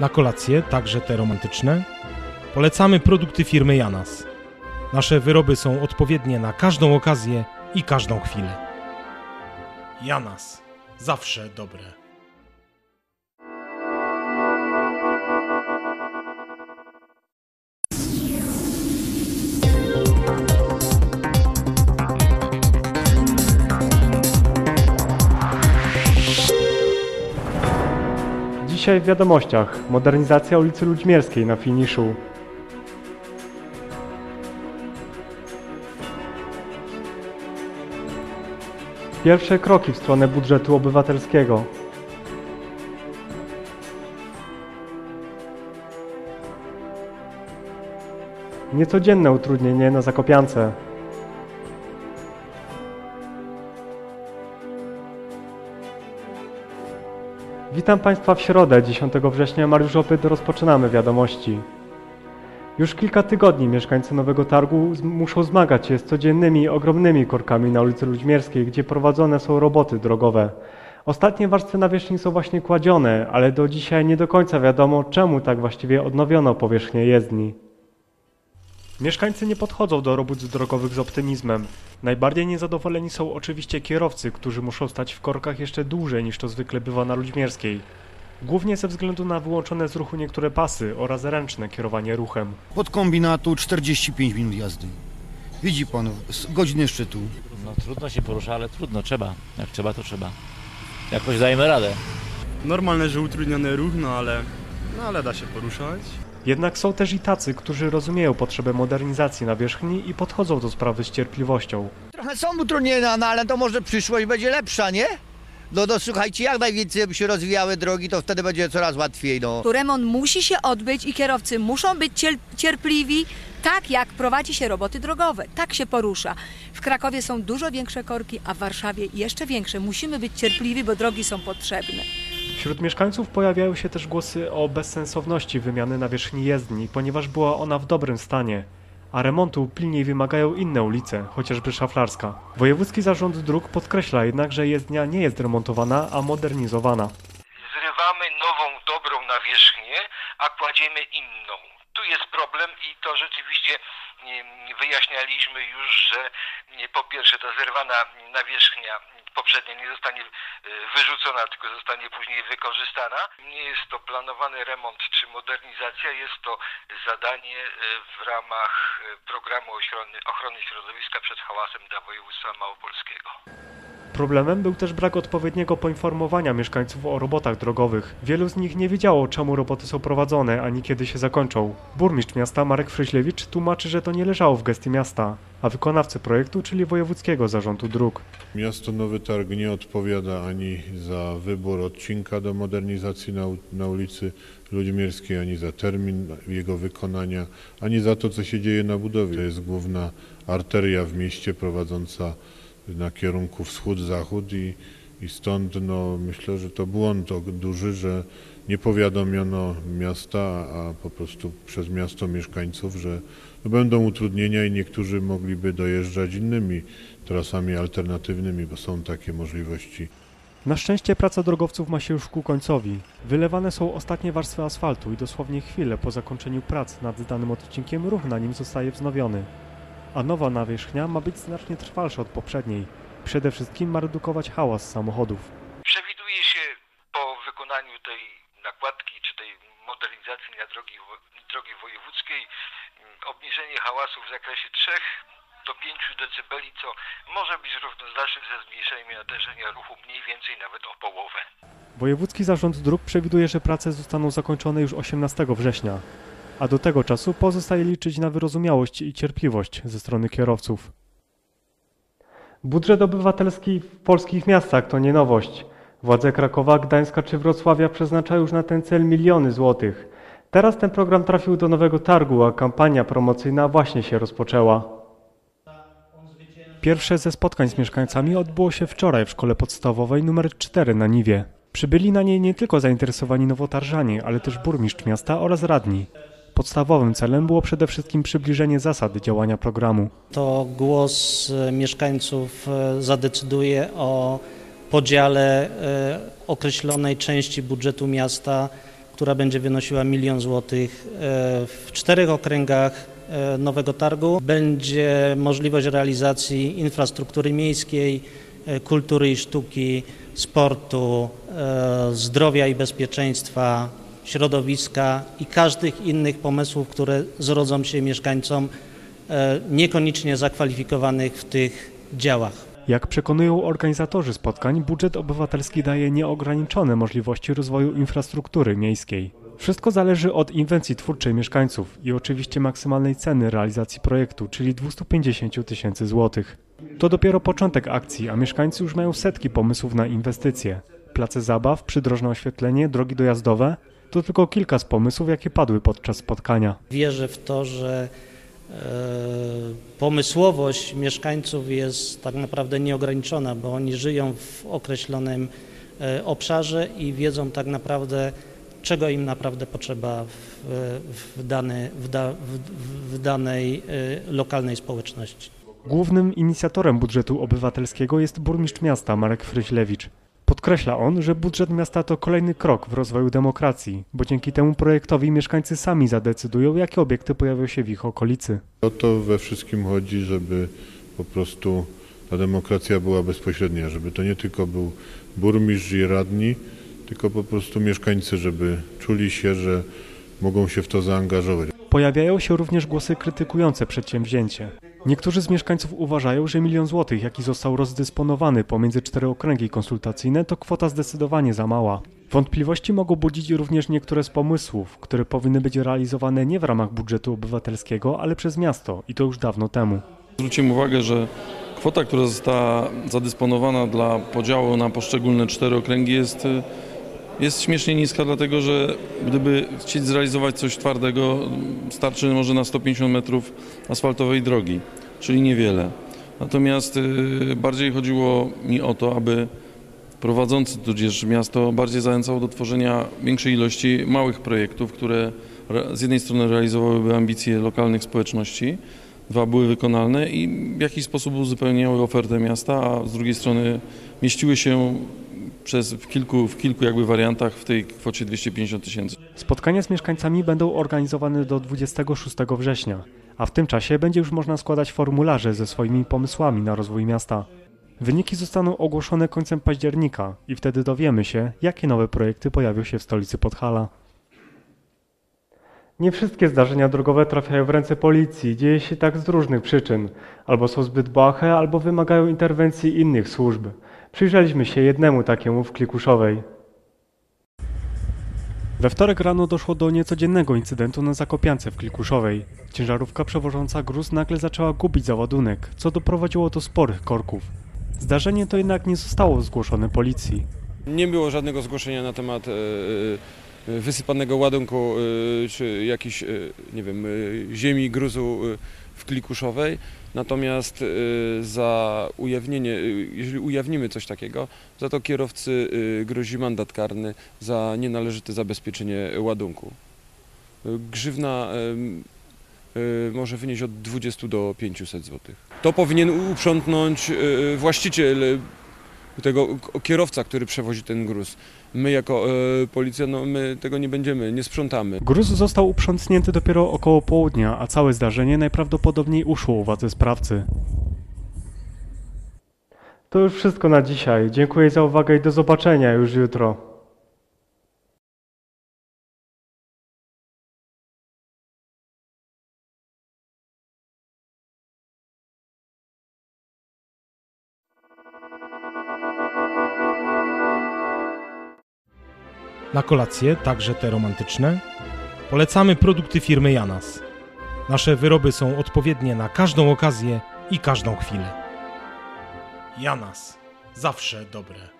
Na kolacje, także te romantyczne, polecamy produkty firmy Janas. Nasze wyroby są odpowiednie na każdą okazję i każdą chwilę. Janas. Zawsze dobre. Dzisiaj w wiadomościach modernizacja ulicy Ludźmierskiej na finiszu. Pierwsze kroki w stronę budżetu obywatelskiego. Niecodzienne utrudnienie na Zakopiance. Witam Państwa w środę, 10 września. Mariusz Opyt, rozpoczynamy wiadomości. Już kilka tygodni mieszkańcy Nowego Targu muszą zmagać się z codziennymi, ogromnymi korkami na ulicy Ludźmierskiej, gdzie prowadzone są roboty drogowe. Ostatnie warstwy nawierzchni są właśnie kładzione, ale do dzisiaj nie do końca wiadomo, czemu tak właściwie odnowiono powierzchnię jezdni. Mieszkańcy nie podchodzą do robót drogowych z optymizmem. Najbardziej niezadowoleni są oczywiście kierowcy, którzy muszą stać w korkach jeszcze dłużej niż to zwykle bywa na Ludźmierskiej. Głównie ze względu na wyłączone z ruchu niektóre pasy oraz ręczne kierowanie ruchem. Od kombinatu 45 minut jazdy. Widzi pan, z godziny szczytu. No trudno się porusza, ale trudno, trzeba. Jak trzeba, to trzeba. Jakoś dajemy radę. Normalne, że utrudniony ruch, no ale, no ale da się poruszać. Jednak są też i tacy, którzy rozumieją potrzebę modernizacji nawierzchni i podchodzą do sprawy z cierpliwością. Trochę są utrudnienia, no ale to może przyszłość będzie lepsza, nie? No, no słuchajcie, jak najwięcej by się rozwijały drogi, to wtedy będzie coraz łatwiej, no. Tu remont musi się odbyć i kierowcy muszą być cierpliwi, tak jak prowadzi się roboty drogowe. Tak się porusza. W Krakowie są dużo większe korki, a w Warszawie jeszcze większe. Musimy być cierpliwi, bo drogi są potrzebne. Wśród mieszkańców pojawiają się też głosy o bezsensowności wymiany nawierzchni jezdni, ponieważ była ona w dobrym stanie. A remontu pilniej wymagają inne ulice, chociażby Szaflarska. Wojewódzki Zarząd Dróg podkreśla jednak, że jezdnia nie jest remontowana, a modernizowana. zrywamy nową, dobrą nawierzchnię, a kładziemy inną. Tu jest problem i to rzeczywiście wyjaśnialiśmy już, że po pierwsze ta zerwana nawierzchnia poprzednia nie zostanie y, wyrzucona, tylko zostanie później wykorzystana. Nie jest to planowany remont czy modernizacja, jest to zadanie y, w ramach y, programu ochrony, ochrony środowiska przed hałasem dla województwa małopolskiego. Problemem był też brak odpowiedniego poinformowania mieszkańców o robotach drogowych. Wielu z nich nie wiedziało, czemu roboty są prowadzone, ani kiedy się zakończą. Burmistrz miasta Marek Fryślewicz tłumaczy, że to nie leżało w gestii miasta, a wykonawcy projektu, czyli Wojewódzkiego Zarządu Dróg. Miasto Nowy Targ nie odpowiada ani za wybór odcinka do modernizacji na, na ulicy Ludźmierskiej, ani za termin jego wykonania, ani za to, co się dzieje na budowie. To jest główna arteria w mieście prowadząca na kierunku wschód-zachód i, i stąd no, myślę, że to błąd duży, że nie powiadomiono miasta, a po prostu przez miasto mieszkańców, że no, będą utrudnienia i niektórzy mogliby dojeżdżać innymi trasami alternatywnymi, bo są takie możliwości. Na szczęście praca drogowców ma się już ku końcowi. Wylewane są ostatnie warstwy asfaltu i dosłownie chwilę po zakończeniu prac nad danym odcinkiem ruch na nim zostaje wznowiony. A nowa nawierzchnia ma być znacznie trwalsza od poprzedniej. Przede wszystkim ma redukować hałas samochodów. Przewiduje się po wykonaniu tej nakładki czy tej modernizacji na drogi, drogi wojewódzkiej mm, obniżenie hałasu w zakresie 3 do 5 dB, co może być równoznaczne ze zmniejszeniem natężenia ruchu mniej więcej nawet o połowę. Wojewódzki Zarząd Dróg przewiduje, że prace zostaną zakończone już 18 września, a do tego czasu pozostaje liczyć na wyrozumiałość i cierpliwość ze strony kierowców. Budżet obywatelski w polskich miastach to nie nowość. Władze Krakowa, Gdańska czy Wrocławia przeznaczają już na ten cel miliony złotych. Teraz ten program trafił do nowego targu, a kampania promocyjna właśnie się rozpoczęła. Pierwsze ze spotkań z mieszkańcami odbyło się wczoraj w szkole podstawowej nr 4 na Niwie. Przybyli na niej nie tylko zainteresowani nowotarżanie, ale też burmistrz miasta oraz radni. Podstawowym celem było przede wszystkim przybliżenie zasad działania programu. To głos e, mieszkańców e, zadecyduje o podziale e, określonej części budżetu miasta, która będzie wynosiła milion złotych w czterech okręgach nowego targu. Będzie możliwość realizacji infrastruktury miejskiej, kultury i sztuki, sportu, zdrowia i bezpieczeństwa, środowiska i każdych innych pomysłów, które zrodzą się mieszkańcom niekoniecznie zakwalifikowanych w tych działach. Jak przekonują organizatorzy spotkań, budżet obywatelski daje nieograniczone możliwości rozwoju infrastruktury miejskiej. Wszystko zależy od inwencji twórczej mieszkańców i oczywiście maksymalnej ceny realizacji projektu, czyli 250 tysięcy złotych. To dopiero początek akcji, a mieszkańcy już mają setki pomysłów na inwestycje. Place zabaw, przydrożne oświetlenie, drogi dojazdowe to tylko kilka z pomysłów, jakie padły podczas spotkania. Wierzę w to, że E, pomysłowość mieszkańców jest tak naprawdę nieograniczona, bo oni żyją w określonym e, obszarze i wiedzą tak naprawdę, czego im naprawdę potrzeba w, w, w, da, w danej e, lokalnej społeczności. Głównym inicjatorem budżetu obywatelskiego jest burmistrz miasta Marek Fryślewicz. Podkreśla on, że budżet miasta to kolejny krok w rozwoju demokracji, bo dzięki temu projektowi mieszkańcy sami zadecydują, jakie obiekty pojawią się w ich okolicy. O to we wszystkim chodzi, żeby po prostu ta demokracja była bezpośrednia, żeby to nie tylko był burmistrz i radni, tylko po prostu mieszkańcy, żeby czuli się, że mogą się w to zaangażować. Pojawiają się również głosy krytykujące przedsięwzięcie. Niektórzy z mieszkańców uważają, że milion złotych, jaki został rozdysponowany pomiędzy cztery okręgi konsultacyjne, to kwota zdecydowanie za mała. Wątpliwości mogą budzić również niektóre z pomysłów, które powinny być realizowane nie w ramach budżetu obywatelskiego, ale przez miasto i to już dawno temu. Zwróćmy uwagę, że kwota, która została zadysponowana dla podziału na poszczególne cztery okręgi jest jest śmiesznie niska, dlatego że gdyby chcieć zrealizować coś twardego, starczy może na 150 metrów asfaltowej drogi, czyli niewiele. Natomiast y, bardziej chodziło mi o to, aby prowadzący tudzież miasto bardziej zachęcało do tworzenia większej ilości małych projektów, które z jednej strony realizowałyby ambicje lokalnych społeczności, dwa były wykonalne i w jakiś sposób uzupełniały ofertę miasta, a z drugiej strony mieściły się przez, w, kilku, w kilku jakby wariantach w tej kwocie 250 tysięcy. Spotkania z mieszkańcami będą organizowane do 26 września, a w tym czasie będzie już można składać formularze ze swoimi pomysłami na rozwój miasta. Wyniki zostaną ogłoszone końcem października i wtedy dowiemy się, jakie nowe projekty pojawią się w stolicy Podhala. Nie wszystkie zdarzenia drogowe trafiają w ręce policji. Dzieje się tak z różnych przyczyn. Albo są zbyt błahe, albo wymagają interwencji innych służb. Przyjrzeliśmy się jednemu takiemu w Klikuszowej. We wtorek rano doszło do niecodziennego incydentu na Zakopiance w Klikuszowej. Ciężarówka przewożąca gruz nagle zaczęła gubić załadunek, co doprowadziło do sporych korków. Zdarzenie to jednak nie zostało zgłoszone policji. Nie było żadnego zgłoszenia na temat e, e, wysypanego ładunku e, czy jakiejś, nie wiem, ziemi, gruzu w Klikuszowej. Natomiast y, za ujawnienie, y, jeżeli ujawnimy coś takiego, za to kierowcy y, grozi mandat karny za nienależyte zabezpieczenie ładunku. Grzywna może wynieść od 20 do 500 zł. To powinien uprzątnąć właściciel tego kierowca, który przewozi ten gruz. My jako e, policja, no my tego nie będziemy, nie sprzątamy. Gruz został uprzątnięty dopiero około południa, a całe zdarzenie najprawdopodobniej uszło uwadze sprawcy. To już wszystko na dzisiaj. Dziękuję za uwagę i do zobaczenia już jutro. Na kolację, także te romantyczne, polecamy produkty firmy Janas. Nasze wyroby są odpowiednie na każdą okazję i każdą chwilę. Janas. Zawsze dobre.